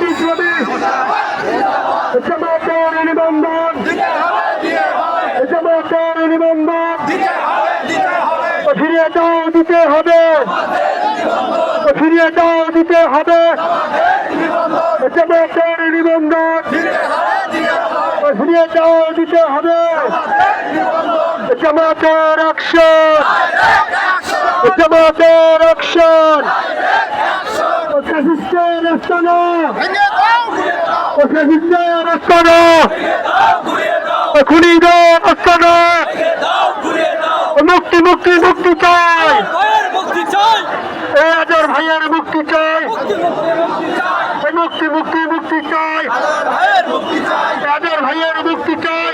বিপ্লবী জামাতের নিবন্ধন জামাতের নিবন্ধন ফিরিয়ে দাও দিতে হবে ফিরিয়ে দাও দিতে হবে জামাতের নিবন্ধন ফিরিয়ে দাও দিতে হবে মুক্তি মুক্তি মুক্তি চাই। এ আজর ভাইয়ের মুক্তি চাই। মুক্তি মুক্তি মুক্তি চাই। আজর ভাইয়ের মুক্তি চাই।